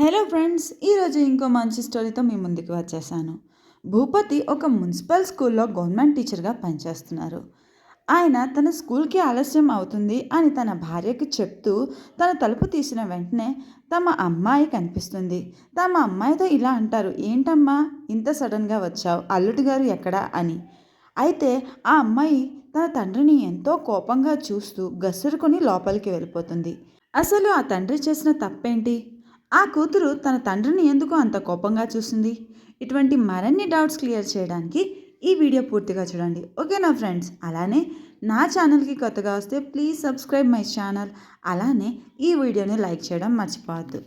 Hello friends ఈరోజు ఇంకో మంచి స్టోరీతో మీ ముందుకు వచ్చేసాను. భూపతి ఒక మున్సిపల్ స్కూల్లో గవర్నమెంట్ టీచర్గా పనిచేస్తున్నారు. ఆయన తన స్కూల్కి ఆలస్యం అవుతుంది అని తన భార్యకి చెప్తూ తన తలుపు తీసిన వెంటనే తమ అమ్మాయి కనిపిస్తుంది. తమ అమ్మాయితో ఇలా అంటారు ఏంటమ్మా ఇంత సడన్గా వచ్చావు అల్లుడు గారు ఎక్కడా? అని. అయితే ఆ అమ్మాయి తన తండ్రిని ఎంతో కోపంగా చూస్తూ గసురుకొని లోపలికి వెళ్ళిపోతుంది. అసలు ఆ తండ్రి చేసిన తప్పేంటి? ఆ కూతురు తన తండ్రిని ఎందుకు అంత కోపంగా చూస్తుంది? ఇటువంటి మరిన్ని డౌట్స్ క్లియర్ చేయడానికి ఈ వీడియో పూర్తిగా చూడండి. ఓకేనా ఫ్రెండ్స్? అలానే నా ఛానల్కి కొత్తగా వస్తే ప్లీజ్ సబ్స్క్రైబ్ మై ఛానల్. అలానే ఈ వీడియోని లైక్ చేయడం మర్చిపోవద్దు.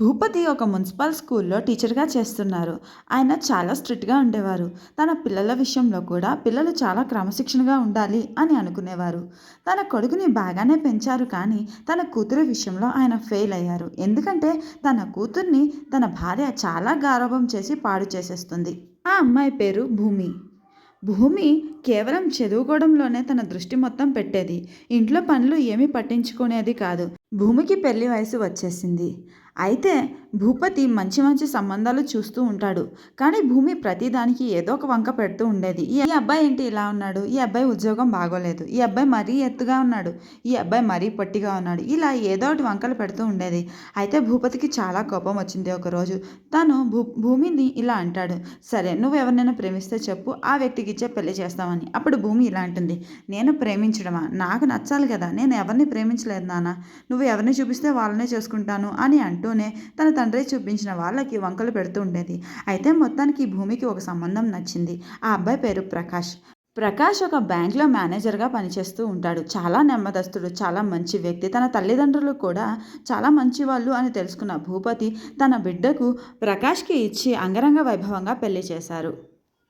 భూపతి ఒక మున్సిపల్ స్కూల్లో టీచర్గా చేస్తున్నారు. ఆయన చాలా స్ట్రిక్ట్గా ఉండేవారు. తన పిల్లల విషయంలో కూడా పిల్లలు చాలా క్రమశిక్షణగా ఉండాలి అని అనుకునేవారు. తన కొడుకుని బాగానే పెంచారు కానీ తన కూతురు విషయంలో ఆయన ఫెయిల్ అయ్యారు. ఎందుకంటే తన కూతుర్ని తన భార్య చాలా గారభం చేసి పాడు చేసేస్తుంది. ఆ అమ్మాయి పేరు భూమి. భూమి కేవలం చదువుకోవడంలోనే తన దృష్టి మొత్తం పెట్టేది. ఇంట్లో పనులు ఏమీ పట్టించుకునేది కాదు. భూమికి పెళ్ళి వయసు వచ్చేసింది. అయితే భూపతి మంచి మంచి సంబంధాలు చూస్తూ ఉంటాడు. కానీ భూమి ప్రతిదానికి ఏదో ఒక వంక పెడుతూ ఉండేది. ఈ అబ్బాయి ఏంటి ఇలా ఉన్నాడు? ఈ అబ్బాయి ఉద్యోగం బాగోలేదు. ఈ అబ్బాయి మరీ ఎత్తుగా ఉన్నాడు. ఈ అబ్బాయి మరీ పొట్టిగా ఉన్నాడు. ఇలా ఏదో ఒకటి వంకలు పెడుతూ ఉండేది. అయితే భూపతికి చాలా కోపం వచ్చింది ఒకరోజు. తను భూ భూమిని ఇలా అంటాడు. సరే నువ్వు ఎవరినైనా ప్రేమిస్తే చెప్పు. ఆ వ్యక్తికి ఇచ్చే పెళ్ళి చేస్తామని. అప్పుడు భూమి ఇలా అంటుంది. నేను ప్రేమించడమా? నాకు నచ్చాలి కదా. నేను ఎవరిని ప్రేమించలేదు నాన్న. నువ్వు ఎవరిని చూపిస్తే వాళ్ళనే చేసుకుంటాను అని అంటూనే తన తండ్రి చూపించిన వాళ్ళకి వంకలు పెడుతూ ఉండేది. అయితే మొత్తానికి భూమికి ఒక సంబంధం నచ్చింది. ఆ అబ్బాయి పేరు ప్రకాష్. ప్రకాష్ ఒక బ్యాంక్లో మేనేజర్గా పనిచేస్తూ ఉంటాడు. చాలా నెమ్మదస్తుడు చాలా మంచి వ్యక్తి. తన తల్లిదండ్రులు కూడా చాలా మంచి వాళ్ళు అని తెలుసుకున్న భూపతి తన బిడ్డకు ప్రకాష్కి ఇచ్చి అంగరంగ వైభవంగా పెళ్ళి చేశారు.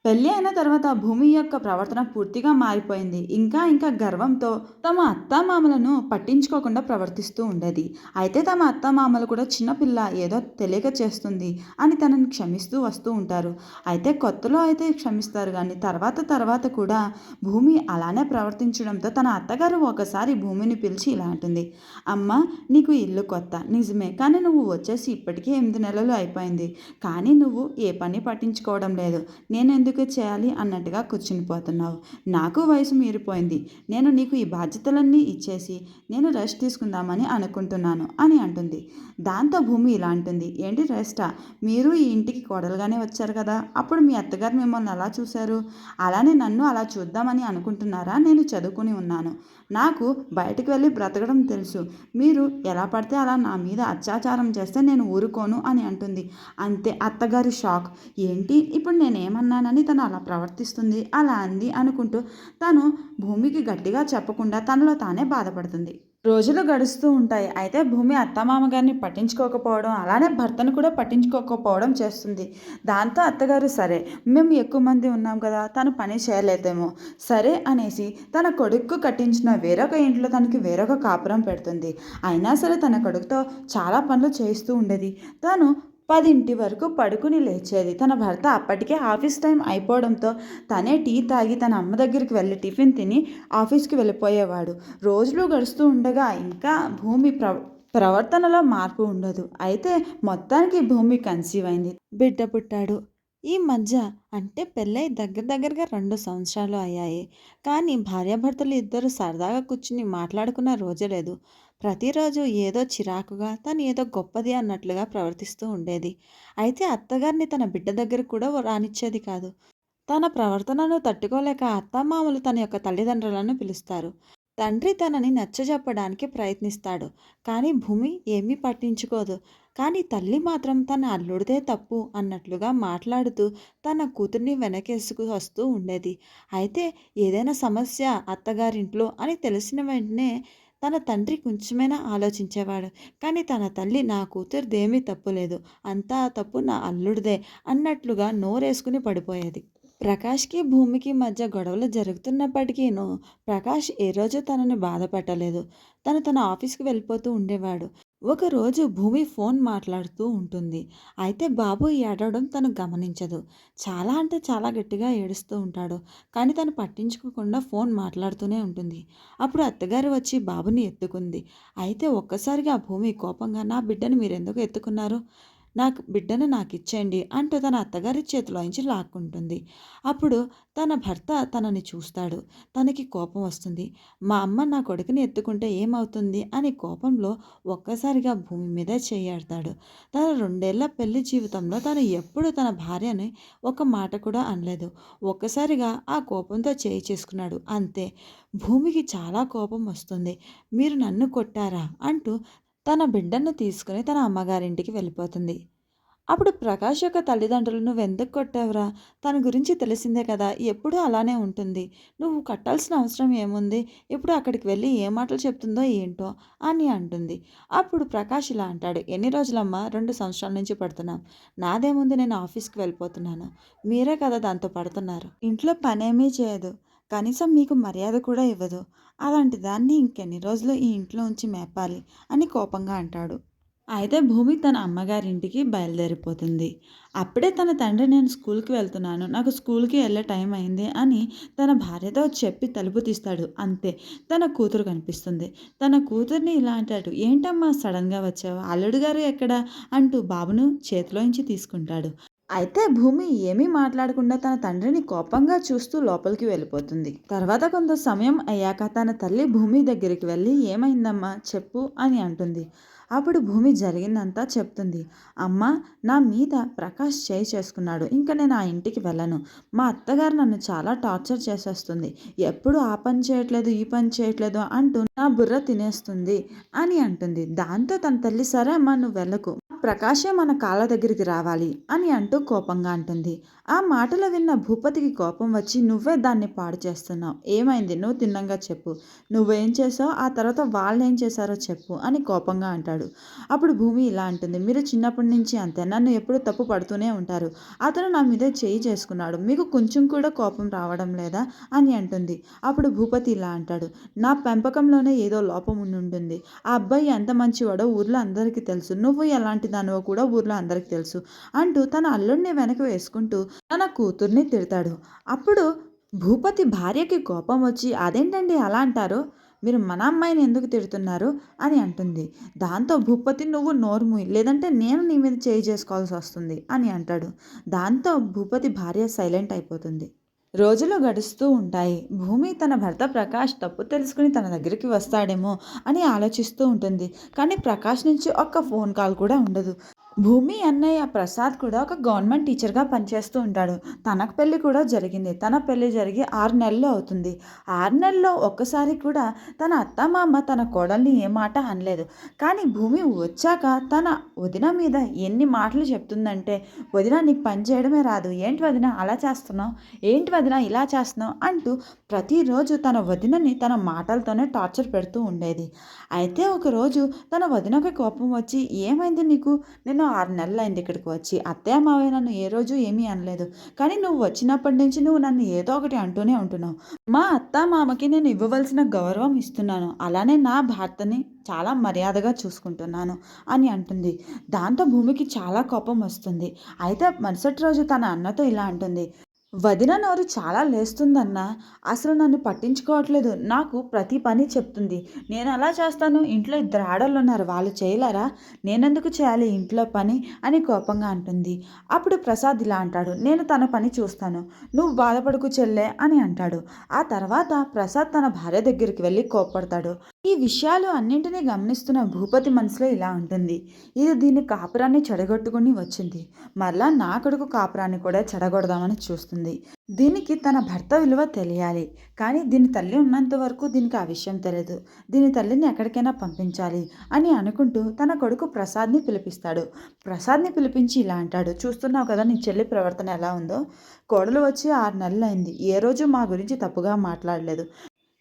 పెళ్ళి అయిన తర్వాత భూమి యొక్క ప్రవర్తన పూర్తిగా మారిపోయింది. ఇంకా ఇంకా గర్వంతో తమ అత్తామామలను పట్టించుకోకుండా ప్రవర్తిస్తూ ఉండేది. అయితే తమ అత్తామామలు కూడా చిన్నపిల్ల ఏదో తెలియక చేస్తుంది అని తనని క్షమిస్తూ వస్తూ ఉంటారు. అయితే కొత్తలో అయితే క్షమిస్తారు కానీ తర్వాత తర్వాత కూడా భూమి అలానే ప్రవర్తించడంతో తన అత్తగారు ఒకసారి భూమిని పిలిచి ఇలా అంటుంది. అమ్మ నీకు ఇల్లు కొత్త. నిజమే కానీ నువ్వు వచ్చేసి ఇప్పటికే ఎనిమిది నెలలు అయిపోయింది. కానీ నువ్వు ఏ పని పట్టించుకోవడం లేదు. నేను ఎందుకు ఎందుకు చేయాలి అన్నట్టుగా కూర్చుని పోతున్నావు నాకు వయసు మీరిపోయింది. నేను నీకు ఈ బాధ్యతలన్నీ ఇచ్చేసి నేను రెస్ట్ తీసుకుందామని అనుకుంటున్నాను అని అంటుంది. దాంతో భూమి ఇలా అంటుంది. ఏంటి రెస్టా మీరు ఈ ఇంటికి కోడలుగానే వచ్చారు కదా. అప్పుడు మీ అత్తగారు మిమ్మల్ని ఎలా చూశారు? అలానే నన్ను అలా చూద్దామని అనుకుంటున్నారా? నేను చదువుకుని ఉన్నాను. నాకు బయటకు వెళ్ళి బ్రతకడం తెలుసు. మీరు ఎలా పడితే అలా నా మీద అత్యాచారం చేస్తే నేను ఊరుకోను అని అంటుంది. అంతే అత్తగారి షాక్. ఏంటి? ఇప్పుడు నేనేమన్నానని తను అలా ప్రవర్తిస్తుంది అలా అంది అనుకుంటూ తను భూమికి గట్టిగా చెప్పకుండా తనలో తానే బాధపడుతుంది. రోజులు గడుస్తూ ఉంటాయి. అయితే భూమి అత్తమామగారిని పట్టించుకోకపోవడం అలానే భర్తను కూడా పట్టించుకోకపోవడం చేస్తుంది. దాంతో అత్తగారు సరే మేము ఎక్కువ మంది ఉన్నాం కదా తను పని చేయలేదేమో సరే అనేసి తన కొడుకు కట్టించిన వేరొక ఇంట్లో తనకి వేరొక కాపురం పెడుతుంది. అయినా సరే తన కొడుకుతో చాలా పనులు చేస్తూ ఉండేది. తను పదింటి వరకు పడుకుని లేచేది. తన భర్త అప్పటికే ఆఫీస్ టైం అయిపోవడంతో తనే టీ తాగి తన అమ్మ దగ్గరికి వెళ్ళి టిఫిన్ తిని ఆఫీస్కి వెళ్ళిపోయేవాడు. రోజులు గడుస్తూ ఉండగా ఇంకా భూమి ప్ర ప్రవర్తనలో మార్పు ఉండదు. అయితే మొత్తానికి భూమి కన్సీవ్ అయింది. బిడ్డ పుట్టాడు. ఈ మధ్య అంటే పెళ్ళై దగ్గర దగ్గరగా రెండు సంవత్సరాలు అయ్యాయి. కానీ భార్యాభర్తలు ఇద్దరు సరదాగా కూర్చుని మాట్లాడుకున్న రోజే లేదు. ప్రతిరోజు ఏదో చిరాకుగా తను ఏదో గొప్పది అన్నట్లుగా ప్రవర్తిస్తూ ఉండేది. అయితే అత్తగారిని తన బిడ్డ దగ్గర కూడా రానిచ్చేది కాదు. తన ప్రవర్తనను తట్టుకోలేక అత్తమామలు తన యొక్క తల్లిదండ్రులను పిలుస్తారు. తండ్రి తనని నచ్చజెప్పడానికి ప్రయత్నిస్తాడు. కానీ భూమి ఏమీ పట్టించుకోదు. కానీ తల్లి మాత్రం తన అల్లుడిదే తప్పు అన్నట్లుగా మాట్లాడుతూ తన కూతుర్ని వెనకేసుకు వస్తూ ఉండేది. అయితే ఏదైనా సమస్య అత్తగారింట్లో అని తెలిసిన వెంటనే తన తండ్రి కొంచెమైనా ఆలోచించేవాడు. కానీ తన తల్లి నా కూతురుదేమీ తప్పు లేదు. అంతా తప్పు నా అల్లుడిదే అన్నట్లుగా నోరేసుకుని పడిపోయేది. ప్రకాష్కి భూమికి మధ్య గొడవలు జరుగుతున్నప్పటికీను ప్రకాష్ ఏ రోజు తనని బాధ పెట్టలేదు. తను తన ఆఫీస్కి వెళ్ళిపోతూ ఉండేవాడు. ఒకరోజు భూమి ఫోన్ మాట్లాడుతూ ఉంటుంది. అయితే బాబు ఏడవడం తను గమనించదు. చాలా అంటే చాలా గట్టిగా ఏడుస్తూ ఉంటాడు. కానీ తను పట్టించుకోకుండా ఫోన్ మాట్లాడుతూనే ఉంటుంది. అప్పుడు అత్తగారు వచ్చి బాబుని ఎత్తుకుంది. అయితే ఒక్కసారిగా భూమి కోపంగా నా బిడ్డను మీరు ఎందుకు ఎత్తుకున్నారు? నాకు బిడ్డను నాకు ఇచ్చేయండి అంటూ తన అత్తగారి చేతిలోంచి లాక్కుంటుంది. అప్పుడు తన భర్త తనని చూస్తాడు. తనకి కోపం వస్తుంది. మా అమ్మ నా కొడుకుని ఎత్తుకుంటే ఏమవుతుంది అని కోపంలో ఒక్కసారిగా భూమి మీద చేయాడతాడు. తన రెండేళ్ళ పెళ్ళి జీవితంలో తను ఎప్పుడు తన భార్యని ఒక మాట కూడా అనలేదు. ఒక్కసారిగా ఆ కోపంతో చేయి చేసుకున్నాడు. అంతే. భూమికి చాలా కోపం వస్తుంది. మీరు నన్ను కొట్టారా? అంటూ తన బిడ్డను తీసుకుని తన అమ్మగారింటికి వెళ్ళిపోతుంది. అప్పుడు ప్రకాష్ యొక్క తల్లిదండ్రులు నువ్వు ఎందుకు కొట్టావురా? తన గురించి తెలిసిందే కదా. ఎప్పుడూ అలానే ఉంటుంది. నువ్వు కట్టాల్సిన అవసరం ఏముంది? ఇప్పుడు అక్కడికి వెళ్ళి ఏ మాటలు చెప్తుందో ఏంటో? అని అంటుంది. అప్పుడు ప్రకాష్ ఇలా అంటాడు ఎన్ని రోజులమ్మా? రెండు సంవత్సరాల నుంచి పడుతున్నాం. నాదేముంది? నేను ఆఫీస్కి వెళ్ళిపోతున్నాను. మీరే కదా దాంతో పడుతున్నారు. ఇంట్లో పనేమీ చేయదు. కనీసం మీకు మర్యాద కూడా ఇవ్వదు. అలాంటి దాన్ని ఇంకెన్ని రోజులు ఈ ఇంట్లో ఉంచి మేపాలి అని కోపంగా అంటాడు. అయితే భూమి తన అమ్మగారింటికి బయలుదేరిపోతుంది. అప్పుడే తన తండ్రి నేను స్కూల్కి వెళ్తున్నాను. నాకు స్కూల్కి వెళ్ళే టైం అయింది అని తన భార్యతో చెప్పి తలుపు తీస్తాడు. అంతే తన కూతురు కనిపిస్తుంది. తన కూతుర్ని ఇలా అంటాడు ఏంటమ్మా సడన్గా వచ్చావు? అల్లుడు గారు ఎక్కడ? అంటూ బాబును చేతిలోంచి తీసుకుంటాడు. అయితే భూమి ఏమీ మాట్లాడకుండా తన తండ్రిని కోపంగా చూస్తూ లోపలికి వెళ్ళిపోతుంది. తర్వాత కొంత సమయం అయ్యాక తన తల్లి భూమి దగ్గరికి వెళ్ళి ఏమైందమ్మా? చెప్పు అని అంటుంది. అప్పుడు భూమి జరిగిందంతా చెప్తుంది. అమ్మ నా మీద ప్రకాష్ చేయి చేసుకున్నాడు. ఇంకా నేను ఆ ఇంటికి వెళ్ళను. మా అత్తగారు నన్ను చాలా టార్చర్ చేసేస్తుంది. ఎప్పుడు ఆ పని చేయట్లేదు ఈ పని చేయట్లేదు అంటూ నా బుర్ర తినేస్తుంది అని అంటుంది. దాంతో తన తల్లి సరే అమ్మ నువ్వు వెళ్ళకు. ప్రకాశే మన కాళ్ళ దగ్గరికి రావాలి అని అంటూ కోపంగా అంటుంది. ఆ మాటలు విన్న భూపతికి కోపం వచ్చి నువ్వే దాన్ని పాడు చేస్తున్నావు. ఏమైంది? నువ్వు తిన్నంగా చెప్పు. నువ్వేం చేసావు? ఆ తర్వాత వాళ్ళు ఏం చేశారో చెప్పు అని కోపంగా అంటాడు. అప్పుడు భూమి ఇలా అంటుంది. మీరు చిన్నప్పటి నుంచి అంతే. నన్ను ఎప్పుడు తప్పు పడుతూనే ఉంటారు. అతను నా మీద చేయి చేసుకున్నాడు. మీకు కొంచెం కూడా కోపం రావడం లేదా అని అంటుంది. అప్పుడు భూపతి ఇలా అంటాడు. నా పెంపకంలోనే ఏదో లోపం ఉండి ఉంటుంది ఆ అబ్బాయి ఎంత మంచివాడో ఊర్లో అందరికీ తెలుసు. నువ్వు ఎలాంటి దానివో కూడా ఊర్లో అందరికీ తెలుసు. అంటూ తన అల్లుడిని వెనక వేసుకుంటూ తన కూతుర్ని తిడతాడు. అప్పుడు భూపతి భార్యకి కోపం వచ్చి అదేంటండి అలా అంటారు? మీరు మన అమ్మాయిని ఎందుకు తిడుతున్నారు? అని అంటుంది. దాంతో భూపతి నువ్వు నోర్ము లేదంటే నేను నీ మీద చేయి చేసుకోవాల్సి వస్తుంది అని అంటాడు. దాంతో భూపతి భార్య సైలెంట్ అయిపోతుంది. రోజులు గడుస్తూ ఉంటాయి. భూమి తన భర్త ప్రకాష్ తప్పు తెలుసుకుని తన దగ్గరికి వస్తాడేమో అని ఆలోచిస్తూ ఉంటుంది. కానీ ప్రకాష్ నుంచి ఒక్క ఫోన్ కాల్ కూడా ఉండదు. భూమి అన్నయ్య ప్రసాద్ కూడా ఒక గవర్నమెంట్ టీచర్గా పనిచేస్తూ ఉంటాడు. తనకు పెళ్ళి కూడా జరిగింది. తన పెళ్ళి జరిగి ఆరు నెలలు అవుతుంది. ఆరు నెలల్లో ఒక్కసారి కూడా తన అత్తమామ తన కోడల్ని ఏ మాట అనలేదు. కానీ భూమి వచ్చాక తన వదిన మీద ఎన్ని మాటలు చెప్తుందంటే వదిన నీకు పని చేయడమే రాదు. ఏంటి వదిన అలా చేస్తున్నావు? ఏంటి వదిన ఇలా చేస్తున్నావు? అంటూ ప్రతిరోజు తన వదినని తన మాటలతోనే టార్చర్ పెడుతూ ఉండేది. అయితే ఒకరోజు తన వదినకి కోపం వచ్చి ఏమైంది నీకు? నేను ఆరు నెలలు అయింది ఇక్కడికి వచ్చి. అత్తయ్య మావయ్య నన్ను ఏ రోజు ఏమీ అనలేదు. కానీ నువ్వు వచ్చినప్పటి నుంచి నువ్వు నన్ను ఏదో ఒకటి అంటూనే ఉంటున్నావు. మా అత్త మామకి నేను ఇవ్వవలసిన గౌరవం ఇస్తున్నాను. అలానే నా భర్తని చాలా మర్యాదగా చూసుకుంటున్నాను అని అంటుంది. దాంతో భూమికి చాలా కోపం వస్తుంది. అయితే మరుసటి రోజు తన అన్నతో ఇలా అంటుంది. వదిన నోరు చాలా లేస్తుందన్నా. అసలు నన్ను పట్టించుకోవట్లేదు. నాకు ప్రతి పని చెప్తుంది. నేను అలా చేస్తాను? ఇంట్లో ఇద్దరు ఆడళ్ళు ఉన్నారు. వాళ్ళు చేయలేరా? నేనెందుకు చేయాలి? ఇంట్లో పని అని కోపంగా అంటుంది. అప్పుడు ప్రసాద్ ఇలా అంటాడు. నేను తన పని చూస్తాను. నువ్వు బాధపడుకు చెల్లె అని అంటాడు. ఆ తర్వాత ప్రసాద్ తన భార్య దగ్గరికి వెళ్ళి కోప్పడతాడు. ఈ విషయాలు అన్నింటినీ గమనిస్తున్న భూపతి మనసులో ఇలా ఉంటుంది ఇది దీని కాపురాన్ని చెడగొట్టుకుని వచ్చింది. మరలా నా కొడుకు కాపురాన్ని కూడా చెడగొడదామని చూస్తుంది. దీనికి తన భర్త విలువ తెలియాలి. కానీ దీని తల్లి ఉన్నంత వరకు దీనికి ఆ విషయం తెలియదు దీని తల్లిని ఎక్కడికైనా పంపించాలి అని అనుకుంటూ తన కొడుకు ప్రసాద్ని పిలిపిస్తాడు. ప్రసాద్ని పిలిపించి ఇలా అంటాడు. చూస్తున్నావు కదా నీ చెల్లి ప్రవర్తన ఎలా ఉందో? కోడలు వచ్చి ఆరు నెలలు అయింది ఏ రోజు మా గురించి తప్పుగా మాట్లాడలేదు.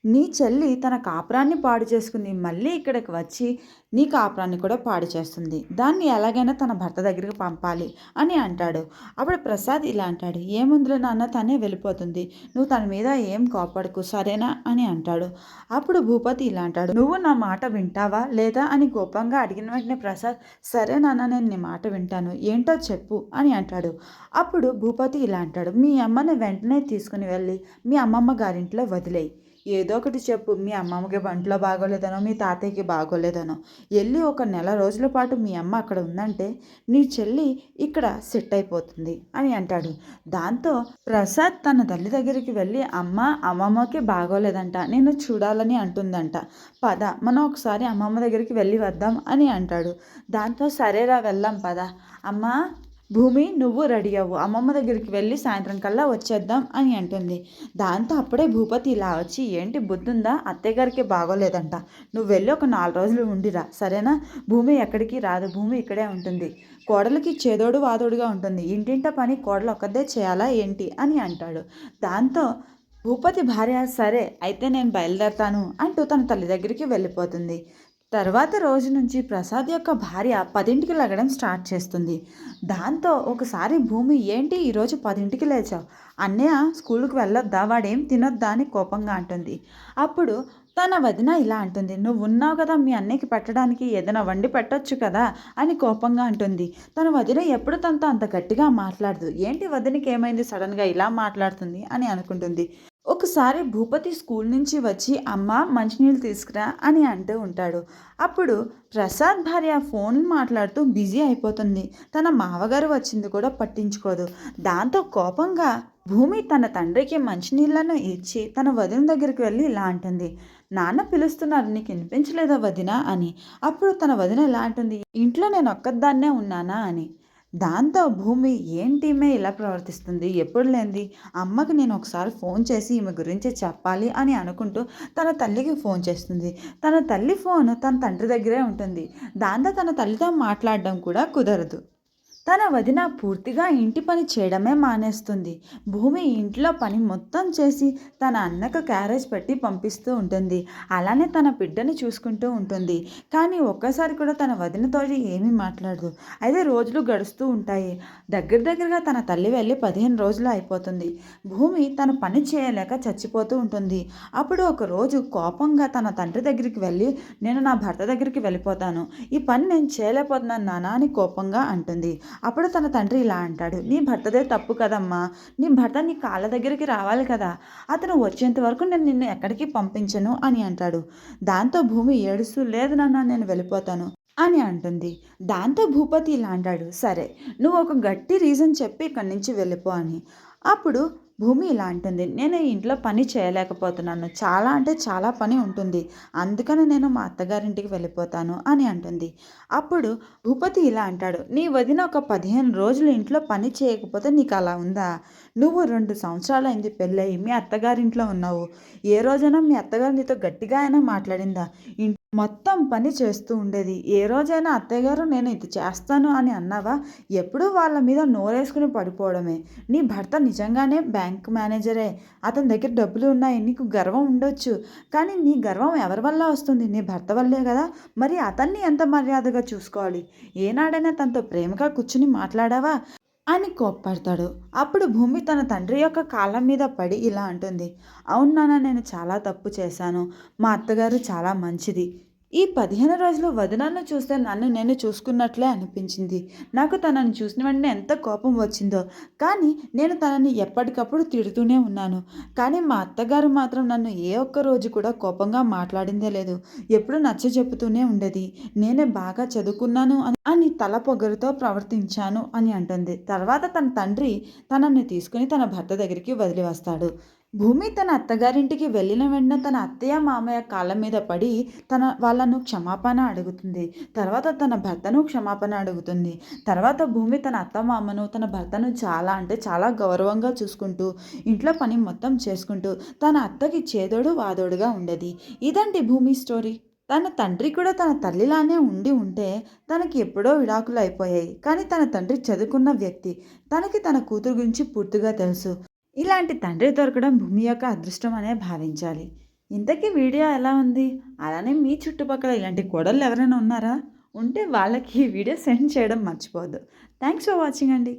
నీ చెల్లి తన కాపురాన్ని పాడు చేసుకుని మళ్ళీ ఇక్కడికి వచ్చి నీ కాపురాన్ని కూడా పాడు చేస్తుంది. దాన్ని ఎలాగైనా తన భర్త దగ్గరికి పంపాలి అని అంటాడు. అప్పుడు ప్రసాద్ ఇలా అంటాడు. ఏముందిలో నాన్న తనే వెళ్ళిపోతుంది. నువ్వు తన మీద ఏం కోపడకు సరేనా? అని అంటాడు. అప్పుడు భూపతి ఇలా అంటాడు. నువ్వు నా మాట వింటావా లేదా? అని కోపంగా అడిగిన వెంటనే ప్రసాద్ సరే నాన్న నేను నీ మాట వింటాను. ఏంటో చెప్పు అని అంటాడు. అప్పుడు భూపతి ఇలా అంటాడు. మీ అమ్మని వెంటనే తీసుకుని వెళ్ళి మీ అమ్మమ్మ గారింట్లో వదిలేయి. ఏదో ఒకటి చెప్పు. మీ అమ్మమ్మకి వంటలో బాగోలేదనో మీ తాతయ్యకి బాగోలేదనో. వెళ్ళి ఒక నెల రోజుల పాటు మీ అమ్మ అక్కడ ఉందంటే నీ చెల్లి ఇక్కడ సెట్ అయిపోతుంది అని అంటాడు. దాంతో ప్రసాద్ తన తల్లి దగ్గరికి వెళ్ళి అమ్మ అమ్మమ్మకి బాగోలేదంట నేను చూడాలని అంటుందంట. పద మనం ఒకసారి అమ్మమ్మ దగ్గరికి వెళ్ళి వద్దాం అని అంటాడు. దాంతో సరేరా వెళ్దాం పద. అమ్మ భూమి నువ్వు రెడీ అవ్వు. అమ్మమ్మ దగ్గరికి వెళ్ళి సాయంత్రం కల్లా వచ్చేద్దాం అని అంటుంది. దాంతో అప్పుడే భూపతి ఇలా వచ్చి ఏంటి బుద్ధుందా? అత్తయ్య గారికి బాగోలేదంట. నువ్వు వెళ్ళి ఒక నాలుగు రోజులు ఉండిరా. సరేనా? భూమి ఎక్కడికి రాదు. భూమి ఇక్కడే ఉంటుంది. కోడలికి చేదోడు వాదోడుగా ఉంటుంది. ఇంటింట పని కోడలు ఒక్కదే చేయాలా ఏంటి? అని అంటాడు. దాంతో భూపతి భార్య సరే అయితే నేను బయలుదేరతాను అంటూ తన తల్లి దగ్గరికి వెళ్ళిపోతుంది. తర్వాత రోజు నుంచి ప్రసాద్ యొక్క భార్య పదింటికి లగడం స్టార్ట్ చేస్తుంది. దాంతో ఒకసారి భూమి ఏంటి ఈరోజు పదింటికి లేచావు? అన్నయ్య స్కూల్కి వెళ్ళొద్దా? వాడేం తినొద్దా? అని కోపంగా అంటుంది. అప్పుడు తన వదిన ఇలా అంటుంది నువ్వు ఉన్నావు కదా మీ అన్నయ్యకి పెట్టడానికి ఏదైనా వండి పెట్టొచ్చు కదా? అని కోపంగా అంటుంది. తన వదిన ఎప్పుడు తనతో అంత గట్టిగా మాట్లాడదు. ఏంటి వదినకి ఏమైంది సడన్గా ఇలా మాట్లాడుతుంది? అని అనుకుంటుంది. ఒకసారి భూపతి స్కూల్ నుంచి వచ్చి అమ్మ మంచినీళ్ళు తీసుకురా అని అంటూ ఉంటాడు. అప్పుడు ప్రసాద్ భార్య ఫోన్ మాట్లాడుతూ బిజీ అయిపోతుంది. తన మావగారు వచ్చింది కూడా పట్టించుకోదు. దాంతో కోపంగా భూమి తన తండ్రికి మంచినీళ్ళను ఇచ్చి తన వదిన దగ్గరికి వెళ్ళి ఇలా అంటుంది. నాన్న పిలుస్తున్నారు నీకు వినిపించలేదా వదిన అని. అప్పుడు తన వదిన ఇలా అంటుంది. ఇంట్లో నేను ఒక్కదాన్నే ఉన్నానా అని. దాంతో భూమి ఏంటి ఈమె ఇలా ప్రవర్తిస్తుంది? ఎప్పుడు లేనిది అమ్మకి నేను ఒకసారి ఫోన్ చేసి ఈమె గురించి చెప్పాలి అని అనుకుంటూ తన తల్లికి ఫోన్ చేస్తుంది. తన తల్లి ఫోన్ తన తండ్రి దగ్గరే ఉంటుంది. దాంతో తన తల్లితో మాట్లాడడం కూడా కుదరదు. తన వదిన పూర్తిగా ఇంటి పని చేయడమే మానేస్తుంది. భూమి ఇంట్లో పని మొత్తం చేసి తన అన్నకు క్యారేజ్ పెట్టి పంపిస్తూ ఉంటుంది. అలానే తన బిడ్డని చూసుకుంటూ ఉంటుంది. కానీ ఒక్కసారి కూడా తన వదినతో ఏమీ మాట్లాడదు. అయితే రోజులు గడుస్తూ ఉంటాయి. దగ్గర దగ్గరగా తన తల్లి వెళ్ళి పదిహేను రోజులు అయిపోతుంది. భూమి తన పని చేయలేక చచ్చిపోతూ ఉంటుంది. అప్పుడు ఒక రోజు కోపంగా తన తండ్రి దగ్గరికి వెళ్ళి నేను నా భర్త దగ్గరికి వెళ్ళిపోతాను. ఈ పని నేను చేయలేకపోతున్నాను నానా అని కోపంగా అంటుంది. అప్పుడు తన తండ్రి ఇలా అంటాడు నీ భర్తదే తప్పు కదమ్మా. నీ భర్త నీ కాళ్ళ దగ్గరికి రావాలి కదా. అతను వచ్చేంత వరకు నేను నిన్ను ఎక్కడికి పంపించను అని అంటాడు. దాంతో భూమి ఏడుస్తూ లేదు నాన్న నేను వెళ్ళిపోతాను అని అంటుంది. దాంతో భూపతి ఇలా అంటాడు. సరే నువ్వు ఒక గట్టి రీజన్ చెప్పి ఇక్కడి నుంచి వెళ్ళిపో అని. అప్పుడు భూమి ఇలా అంటుంది నేను ఇంట్లో పని చేయలేకపోతున్నాను. చాలా అంటే చాలా పని ఉంటుంది. అందుకని నేను మా అత్తగారింటికి వెళ్ళిపోతాను అని అంటుంది. అప్పుడు భూపతి ఇలా అంటాడు నీ వదిన ఒక పదిహేను రోజులు ఇంట్లో పని చేయకపోతే నీకు అలా ఉందా? నువ్వు రెండు సంవత్సరాలు అయింది పెళ్ళయి మీ అత్తగారింట్లో ఉన్నావు. ఏ రోజైనా మీ అత్తగారు నీతో గట్టిగా అయినా మాట్లాడిందా? మొత్తం పని చేస్తూ ఉండేది. ఏ రోజైనా అత్తయ్య గారు నేను ఇది చేస్తాను అని అన్నావా? ఎప్పుడూ వాళ్ళ మీద నోరేసుకుని పడిపోవడమే. నీ భర్త నిజంగానే బ్యాంక్ మేనేజరే. అతని దగ్గర డబ్బులు ఉన్నాయి నీకు గర్వం ఉండొచ్చు. కానీ నీ గర్వం ఎవరి వల్ల వస్తుంది? నీ భర్త వల్లే కదా. మరి అతన్ని ఎంత మర్యాదగా చూసుకోవాలి? ఏనాడైనా తనతో ప్రేమగా కూర్చుని మాట్లాడావా? అని కోప్పడతాడు. అప్పుడు భూమి తన తండ్రి యొక్క కాళ్ళ మీద పడి ఇలా అంటుంది. అవును నాన్న నేను చాలా తప్పు చేశాను. మా అత్తగారు చాలా మంచిది. ఈ పదిహేను రోజులు వదనాన్ని చూస్తే నన్ను నేను చూసుకున్నట్లే అనిపించింది. నాకు తనని చూసిన వెంటనే ఎంత కోపం వచ్చిందో. కానీ నేను తనని ఎప్పటికప్పుడు తిడుతూనే ఉన్నాను. కానీ మా అత్తగారు మాత్రం నన్ను ఏ ఒక్క రోజు కూడా కోపంగా మాట్లాడిందే లేదు. ఎప్పుడు నచ్చ చెబుతూనే ఉండేది. నేనే బాగా చదువుకున్నాను అని అని తల పొగరుతో ప్రవర్తించాను అని అంటుంది. తర్వాత తన తండ్రి తనని తీసుకుని తన భర్త దగ్గరికి వదిలి వస్తాడు భూమి తన అత్తగారింటికి వెళ్ళిన వెంటనే తన అత్తయ్య మామయ్య కాళ్ళ మీద పడి తన వాళ్ళను క్షమాపణ అడుగుతుంది. తర్వాత తన భర్తను క్షమాపణ అడుగుతుంది. తర్వాత భూమి తన అత్త మామను తన భర్తను చాలా అంటే చాలా గౌరవంగా చూసుకుంటూ ఇంట్లో పని మొత్తం చేసుకుంటూ తన అత్తకి చేదోడు వాదోడుగా ఉండేది. ఇదండి భూమి స్టోరీ. తన తండ్రి కూడా తన తల్లిలానే ఉండి ఉంటే తనకి ఎప్పుడో విడాకులు అయిపోయాయి. కానీ తన తండ్రి చదువుకున్న వ్యక్తి. తనకి తన కూతురు గురించి పూర్తిగా తెలుసు. ఇలాంటి తండ్రి దొరకడం భూమి యొక్క అదృష్టం అనే భావించాలి. ఇంతకీ వీడియో ఎలా ఉంది? అలానే మీ చుట్టుపక్కల ఇలాంటి గొడవలు ఎవరైనా ఉన్నారా? ఉంటే వాళ్ళకి ఈ వీడియో సెండ్ చేయడం మర్చిపోవద్దు. థ్యాంక్స్ ఫర్ వాచింగ్ అండి.